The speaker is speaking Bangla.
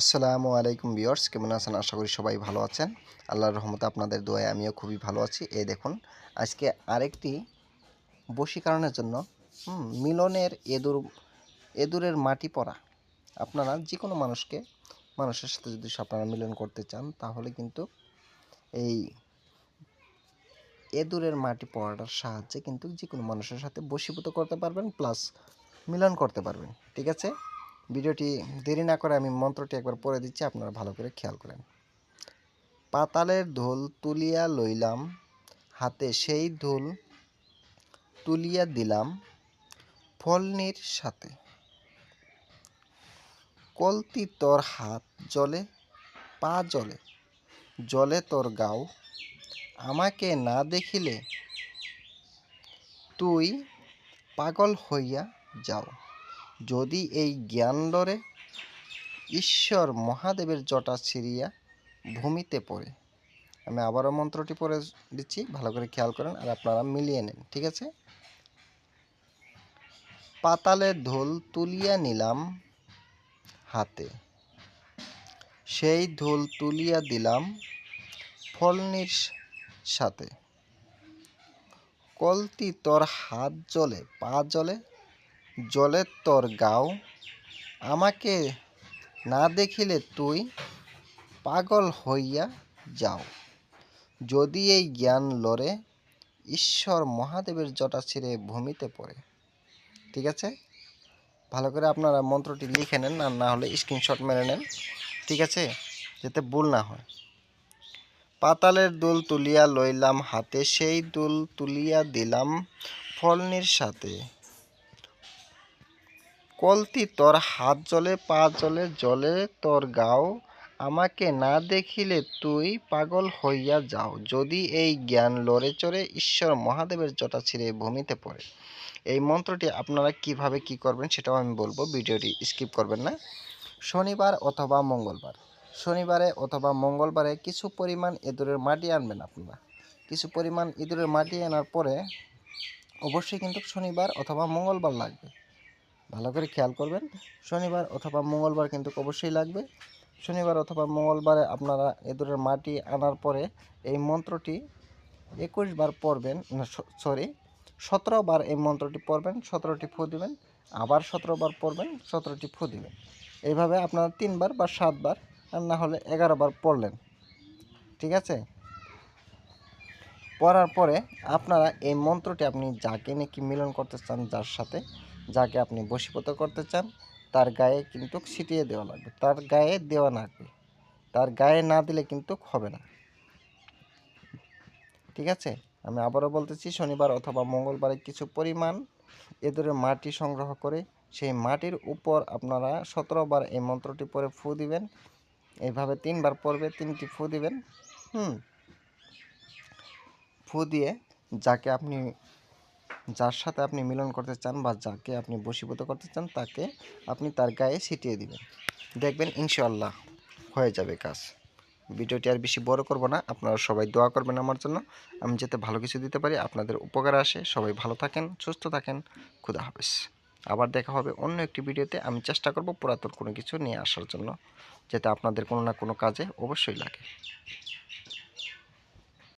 আসসালামু আলাইকুম বিয়ার্স কেমন আছেন? আশা করি সবাই ভালো আছেন। আল্লাহর রহমতে আপনাদের দোয়ায় আমিও খুবই ভালো আছি। এই দেখুন, আজকে আরেকটি বশীকরণের জন্য মিলনের এদুর, এদুরের মাটি পড়া। আপনারা যে কোনো মানুষকে, মানুষের সাথে যদি আপনারা মিলন করতে চান, তাহলে কিন্তু এই এদুরের মাটি পড়াটার সাহায্যে কিন্তু যে কোনো মানুষের সাথে বশীভূত করতে পারবেন, প্লাস মিলন করতে পারবেন। ঠিক আছে? ভিডিওটি দেরি না করে আমি মন্ত্রটি একবার পড়ে দিচ্ছি, আপনারা ভালো করে খেয়াল করেন। পাতালের ধুল তুলিয়া লইলাম, হাতে সেই ধুল তুলিয়া দিলাম ফলনির সাথে। কলতি তোর হাত জলে, পা জলে জলে তোর গাও, আমাকে না দেখিলে তুই পাগল হইয়া যাও। যদি এই জ্ঞান লরে ঈশ্বর মহাদেবের জটা ছিঁড়িয়া ভূমিতে পড়ে। আমি আবারও মন্ত্রটি পড়ে দিচ্ছি, ভালো করে খেয়াল করেন আর আপনারা মিলিয়ে নেন, ঠিক আছে? পাতালের ধুল তুলিয়া নিলাম হাতে। সেই ধুল তুলিয়া দিলাম ফলনির সাথে। কলতি তোর হাত জলে, পা জলে জলে তর গাও। আমাকে না দেখিলে তুই পাগল হইয়া যাও। যদি এই জ্ঞান লরে ঈশ্বর মহাদেবের জটা ছিঁড়ে ভূমিতে পড়ে। ঠিক আছে? ভালো করে আপনারা মন্ত্রটি লিখে নেন আর না হলে স্ক্রিনশট মেরে নেন। ঠিক আছে? যাতে ভুল না হয়। পাতালের দুল তুলিয়া লইলাম হাতে, সেই দুল তুলিয়া দিলাম ফলনির সাথে। কলতি তোর হাত জলে, পা জলে জলে তোর গাও। আমাকে না দেখিলে তুই পাগল হইয়া যাও। যদি এই জ্ঞান লড়ে চড়ে ঈশ্বর মহাদেবের জটা ছিঁড়ে ভূমিতে পড়ে। এই মন্ত্রটি আপনারা কীভাবে কি করবেন সেটাও আমি বলব। ভিডিওটি স্কিপ করবেন না। শনিবার অথবা মঙ্গলবার। শনিবারে অথবা মঙ্গলবারে কিছু পরিমাণ ইঁদুরের মাটি আনবেন আপনারা। কিছু পরিমাণ ইঁদুরের মাটি আনার পরে অবশ্যই কিন্তু শনিবার অথবা মঙ্গলবার লাগবে। ভালো করে খেয়াল করবেন। শনিবার অথবা মঙ্গলবার কিন্তু অবশ্যই লাগবে। শনিবার অথবা মঙ্গলবারে আপনারা এদুরের মাটি আনার পরে এই মন্ত্রটি একুশ বার পড়বেন সরি সতেরো বার এই মন্ত্রটি পড়বেন, সতেরোটি ফু দিবেন, আবার সতেরো বার পড়বেন, সতেরোটি ফু দিবেন। এইভাবে আপনারা তিনবার বা সাতবার আর না হলে এগারো বার পড়লেন। ঠিক আছে? পড়ার পরে আপনারা এই মন্ত্রটি আপনি যাকে নাকি মিলন করতে চান, যার সাথে যাকে আপনি বশীভূত করতে চান, তার গায়ে কিন্তু ছিটিয়ে দেওয়া লাগবে। তার গায়ে দেওয়া লাগবে তার গায়ে না দিলে কিন্তু হবে না। ঠিক আছে? আমি আবারও বলতেছি, শনিবার অথবা মঙ্গলবারে কিছু পরিমাণ এদের মাটি সংগ্রহ করে সেই মাটির উপর আপনারা সতেরো বার এই মন্ত্রটি পরে ফু দিবেন। এইভাবে তিনবার পড়বে, তিনটি ফু দিবেন। হুম। ফু দিয়ে যাকে আপনি যার সাথে আপনি মিলন করতে চান বা যাকে আপনি বশীভূত করতে চান, তাকে আপনি তার গায়ে ছিটিয়ে দিবেন। দেখবেন ইনশাল্লাহ হয়ে যাবে কাজ। ভিডিওটি আর বেশি বড় করব না, আপনারা সবাই দোয়া করবেন আমার জন্য। আমি যাতে ভালো কিছু দিতে পারি, আপনাদের উপকার আসে। সবাই ভালো থাকেন, সুস্থ থাকেন। খুদা হাফেজ। আবার দেখা হবে অন্য একটি ভিডিওতে। আমি চেষ্টা করব পুরাতন কোনো কিছু নিয়ে আসার জন্য, যাতে আপনাদের কোনো না কোনো কাজে অবশ্যই লাগে।